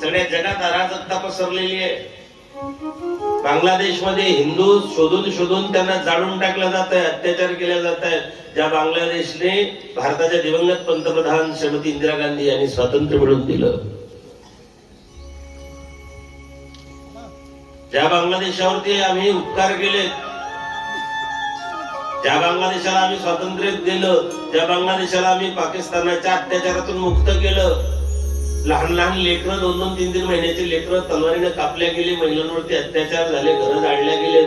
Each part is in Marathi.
सगळ्या जगात अराजकता पसरलेली आहे. बांगलादेशमध्ये हिंदू शोधून शोधून त्यांना जाळून टाकलं जात आहे अत्याचार केले जात आहेत. ज्या बांगलादेशने भारताच्या दिवंगत पंतप्रधान श्रीमती इंदिरा गांधी यांनी स्वातंत्र्य मिळवून दिलं. ज्या बांगलादेशावरती आम्ही उपकार केले ज्या बांगलादेशाला आम्ही स्वातंत्र्य दिलं ज्या बांगलादेशाला आम्ही पाकिस्तानाच्या अत्याचारातून मुक्त केलं लहान लहान लेकरं दोन दोन तीन तीन महिन्याचे लेकरं तलवारीने कापल्या गेले महिलांवरती अत्याचार झाले घरं जाळल्या गेले.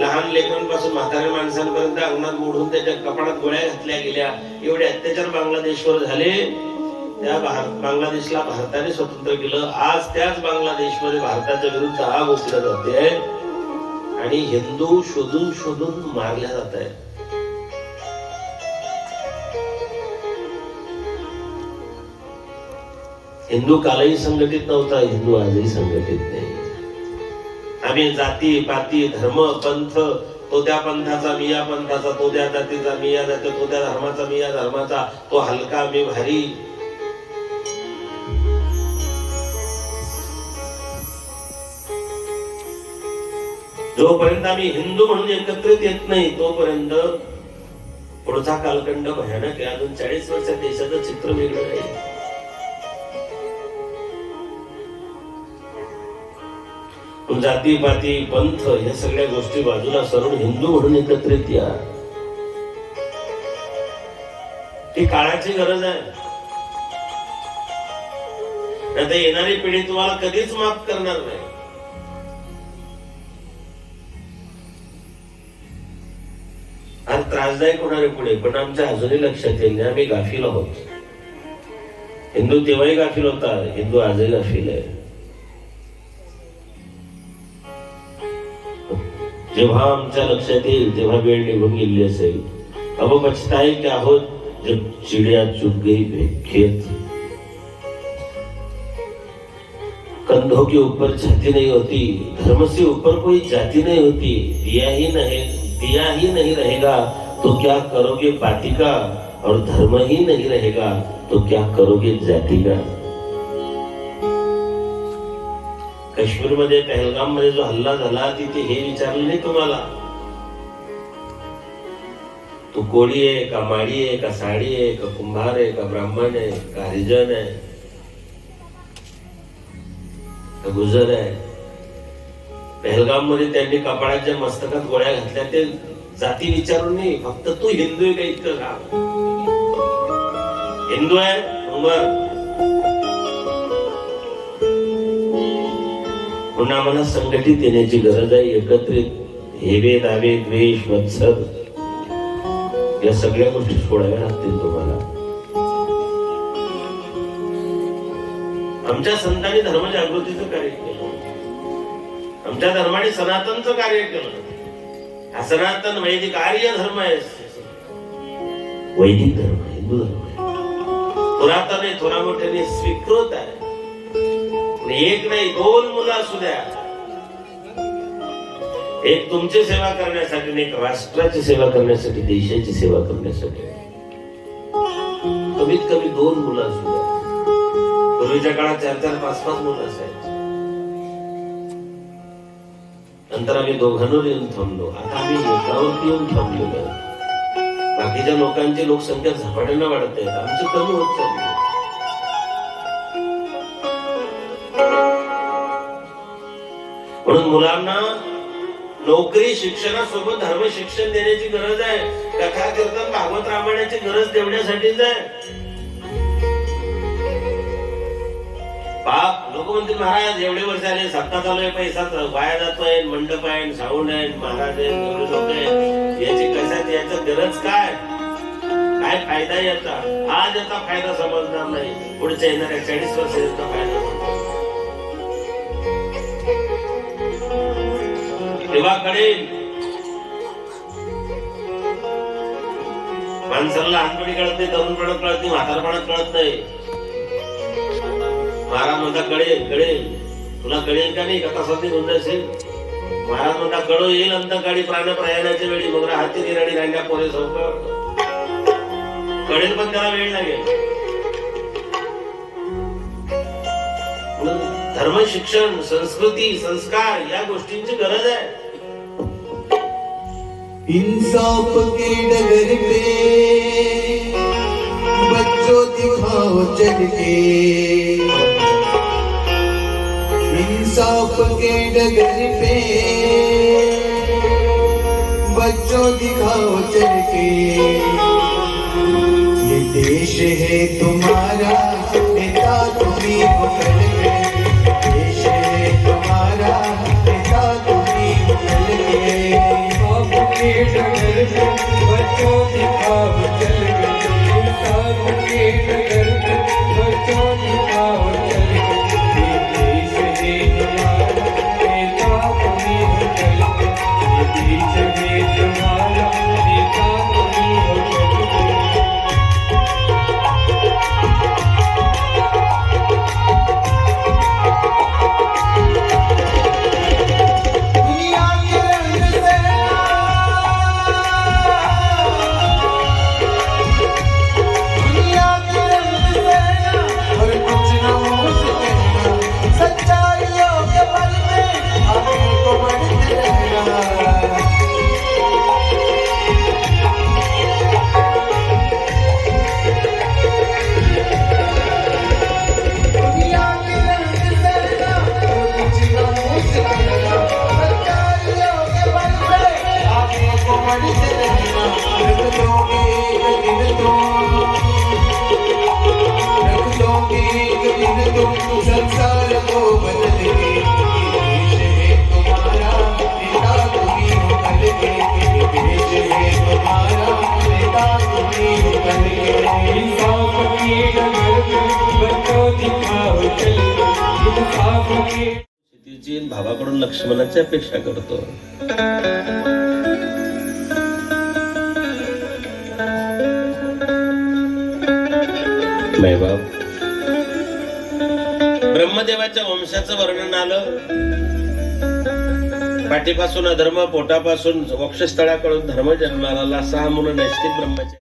लहान लेकरांपासून म्हाताऱ्या माणसांपर्यंत अंगणात मोडून त्याच्या कपाडात गोळ्या घातल्या गेल्या. एवढे अत्याचार बांगलादेशवर झाले. त्या भार- बांगलादेशला भारताने स्वतंत्र केलं. आज त्याच बांगलादेशमध्ये भारताच्या विरुद्ध आग ओतल्या जाते. आणि हिंदू शोधून शोधून मारल्या जात आहेत. हिंदू कालही संघटित नव्हता हिंदू आजही संघटित नाही. आम्ही जाती पाती धर्म पंथ तो त्या पंथाचा मी या पंथाचा तो त्या जातीचा मी या जाती तो त्या धर्माचा मी या धर्माचा तो हलका मी भारी जोपर्यंत आम्ही हिंदू म्हणून एकत्रित येत नाही तोपर्यंत पुढचा कालखंड भयानक आहे. अजून चाळीस वर्षात देशाचं चित्र वेगळं आहे. जाती पाती पंथ या सगळ्या गोष्टी बाजूला सरळ हिंदू म्हणून एकत्रित या. ही काळाची गरज आहे. आता येणारी पिढी तुम्हाला कधीच माफ करणार नाही. आज त्रासदायक होणार आहे पुढे पण आमच्या अजूनही लक्षात येईल आम्ही गाफील आहोत. हिंदू तेव्हाही गाफील होता हिंदू आजही गाफील आहे. जेव्हा आमच्या लक्षात येईल तेव्हा वेळ निघून गेली असेल अब पछताए क्या हो जब चिड़िया चुग गई कंधों के ऊपर छाती नहीं होती, धर्म से ऊपर कोई जाति नहीं होती, दिया ही नहीं, दिया ही नहीं रहेगा तो क्या करोगे बाती का? और धर्म ही नहीं रहेगा तो क्या करोगे जाति का? काश्मीरमध्ये पहलगाममध्ये जो हल्ला झाला तिथे हे विचारलं नाही तुम्हाला? तू कोळी आहे का माडी आहे का साडी आहे का कुंभार आहे का ब्राह्मण आहे का हरिजन आहे? का गुजर आहे? पहलगाममध्ये त्यांनी कपाळाच्या मस्तकात गोळ्या घातल्या ते जाती विचारून नाही फक्त तू हिंदू आहे का इतकं का हिंदू आहे? उमर. म्हणून आम्हाला संघटित येण्याची गरज आहे एकत्रित हेवे दावे द्वेष मत्सर या सगळ्या गोष्टी सोडाव्या लागतील तुम्हाला. आमच्या संतांनी धर्मजागृतीचं कार्य केलं. आमच्या धर्माने सनातनचं कार्य केलं. हा सनातन वैदिक आर्य धर्म आहे. वैदिक धर्म हिंदू धर्म आहे. पुरातन आहे थोडा मोठ्याने स्वीकृत आहे. एक नाही दोन मुलं असू द्या. एक तुमची सेवा करण्यासाठी एक राष्ट्राची सेवा करण्यासाठी देशाची सेवा करण्यासाठी. कमीत कमी दोन मुलं असू द्या. पूर्वीच्या काळात चार चार पाच पाच मुलं असायची. नंतर आम्ही दोघांवर येऊन थांबलो. आता आम्ही एकावरती येऊन थांबलेलो. आहे. बाकीच्या लोकांची लोकसंख्या झपाट्यानं वाढत आहे. आमची कमी होत चालली म्हणून मुलांना नोकरी शिक्षणासोबत धर्म शिक्षण देण्याची गरज आहे. कथा करता भागवत रामायणाची गरज देण्यासाठीच आहे. बाप लोक म्हणतील महाराज एवढे वर्ष आले सत्ता चालू आहे पैसा वाया जातोय मंडप आहे साऊंड आहे महाराज आहे याची कशात याचा गरज काय? काय फायदा आहे याचा? आज याचा फायदा समजणार नाही. पुढच्या येणाऱ्या चाळीस वर्ष याचा फायदा तेव्हा कळेल माणसाला लहानपणी कळत नाही तरुणपणात कळत नाही म्हातारपणात कळत. नाही महाराज म्हणता कळेल कळेल. तुला कळेल का नाही? कथा तसा ते असेल महाराज म्हणता कळो येईल अंतकाळी प्राण प्रयाणाच्या वेळी. मग हाती निराणी रांड्या पोरे सौकर. कळेल पण त्याला वेळ लागेल. धर्म शिक्षण संस्कृती संस्कार या गोष्टींची गरज आहे. इंसाफ के डगर पे। बच्चों दिखाओ चल के। इंसाफ के डगर पे। बच्चों दिखाओ चल के। ये देश है तुम्हारा। तिची भावाकडून लक्ष्मणाची अपेक्षा करतो. बाप ब्रह्मदेवाच्या वंशाचं वर्णन आलं. पाठीपासून अधर्म पोटापासून वक्षस्थळाकडून धर्म जन्माला सहा मुलं नैष्टिक ब्रह्माचे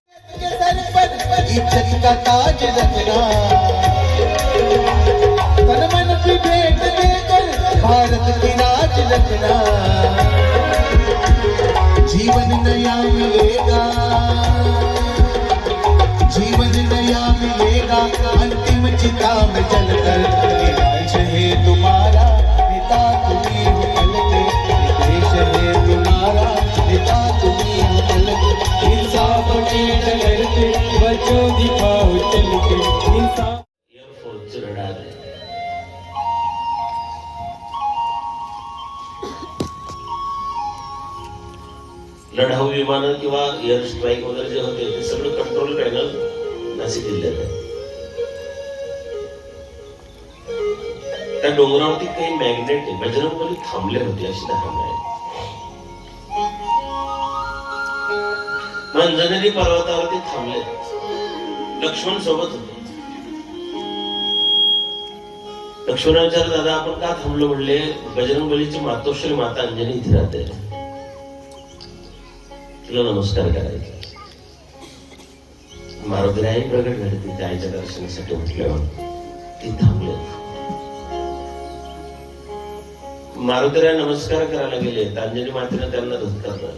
लढाऊ विमानं किंवा एअर स्ट्राईक वगैरे जे होते ते सगळं कंट्रोल पॅनल नाशिक जिल्ह्यात आहे. त्या डोंगरावरती काही मॅग्नेट बजरंगबली थांबले होते अशी धारणा आहे मंजनेरी पर्वतावरती थांबले लक्ष्मण सोबत होते. लक्ष्मण दादा आपण का थांबलो म्हणले? बजरंगबलीची मातोश्री माता अंजनी इथे राहते. तिला नमस्कार करायचा. मारुतीराई प्रगट झाले तिथे आईच्या दर्शनासाठी म्हटल्यावर ती थांबले. मारुतीराय नमस्कार करायला गेले तांजली अंजनी मातेनं त्यांना धुतकारलं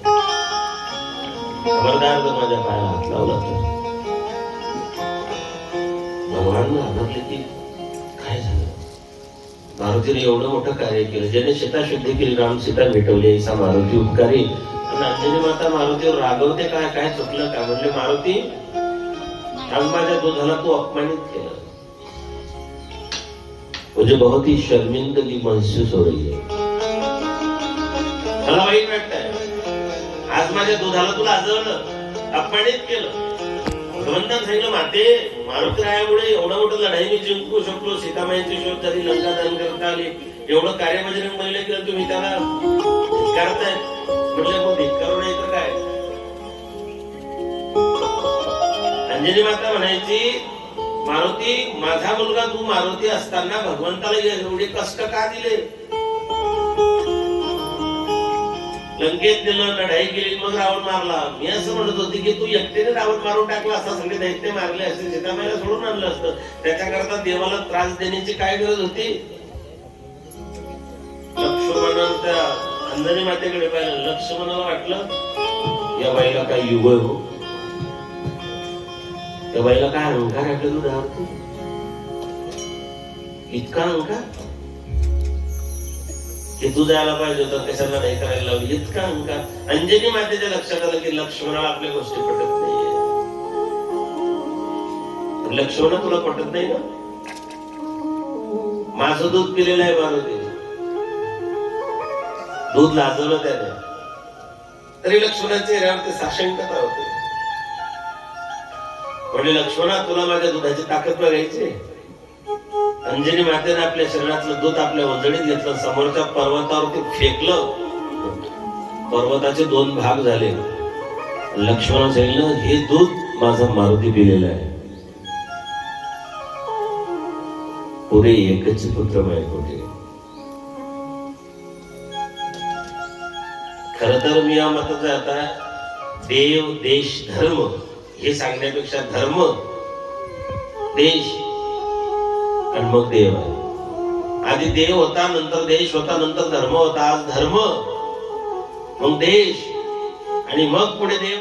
खबरदार जर माझ्या पायाला हात लावला तर भगवान घाबरले की काय झालं? मारुतीने एवढं मोठं कार्य केलं ज्याने सीता शुद्धी केली राम सीता भेटवली असा मारुती उपकारी अंजनी माता मारुतीवर रागवते काय? काय चुकलं का म्हणले मारुती? आज माझ्या दुधाला तू अपमानित केलं. मुझे बहुत ही शर्मिंदगी महसूस हो रही है मला वाईट वाटतंय. आज माझ्या दुधाला तुला आजवलं अपमानित केलं. भगवंतान सांगितलं माते. मारुती रायामुळे एवढं मोठं लढाई मी जिंकू शकलो. सीतामाईची शोध झाली लंका दान करता आली. एवढं कार्य बलीला केलं तुम्ही त्याला. धिक्कारताय अंजली नाही तर काय माता म्हणायची मारुती माझा मुलगा तू मारुती असताना भगवंताला एवढे कष्ट का दिले? लंकेत दिलं लढाई केली मग रावण मारला. मी असं म्हणत होते की तू एकटेने रावण मारून टाकला असता सगळे दैत्य मारले असते सीतामाईला सोडून आणलं असतं. त्याच्याकरता देवाला त्रास देण्याची काय गरज होती? लक्ष्मणानं त्या मातेकडे पाहिलं लक्ष्मणाला वाटलं या बाईला काय युग हो. त्या बाईला काय अहंकार आहे आपल्या दुधावरती? इतका अहंकार? की तू जायला पाहिजे होतं कशाला नाही करायला लावली? इतका अहंकार. अंजनी मातेच्या लक्षात आलं की लक्ष्मणाला आपल्या गोष्टी पटत नाहीये. लक्ष्मण तुला पटत नाही ना? माझं दूध पिलेलं आहे मारुती दूध लाजवलं त्याने तरी लक्ष्मणाच्या चेहऱ्यावरती साशंकता होते. म्हणजे लक्ष्मणा तुला माझ्या दुधाची ताकद बघायची अंजनी मातेने आपल्या शरीरातलं दूध आपल्या ओंजळीत घेतलं समोरच्या पर्वतावरती फेकलं. पर्वताचे दोन भाग झाले. लक्ष्मण सांगितलं हे दूध माझा मारुती पिलेलं आहे. पुढे एकच पुत्र माय कुठे खर तर मी या मताचा आता देव देश धर्म हे सांगण्यापेक्षा धर्म देश आणि मग देव आहे. आधी देव होता नंतर देश होता नंतर धर्म होता आज धर्म मग देश आणि मग पुढे देव